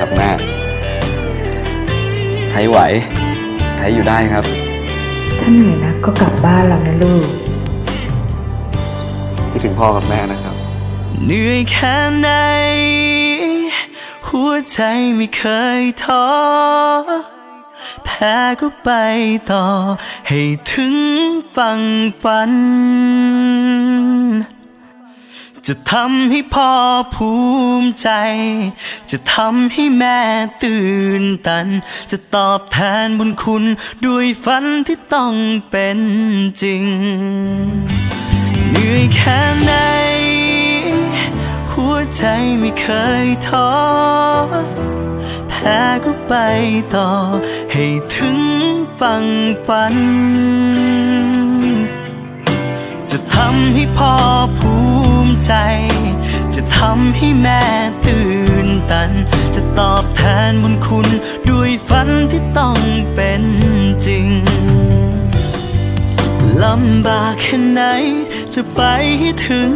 ครับแม่ ไทยไหว ไทยอยู่ได้ครับ ถ้าเหนื่อยนะก็กลับบ้านเรานะลูก คิดถึงพ่อกับแม่นะครับ เหนื่อยแค่ไหน หัวใจไม่เคยท้อ แพ้ก็ไปต่อ ให้ถึงฝั่งฝัน จะทำให้พ่อภูมิใจ จะทำให้แม่ตื่นตัน จะตอบแทนบุญคุณ ด้วยฝันที่ต้องเป็นจริง เหนื่อยแค่ไหน หัวใจไม่เคยท้อแพ้ก็ไปต่อ ให้ถึงฝั่งฝัน จะทำให้พ่อภูมิ ใจ จะทำให้แม่ตื่นตัน จะตอบแทนบุญคุณด้วยฝันที่ต้องเป็นจริงลำบากแค่ไหนจะไปให้ถึง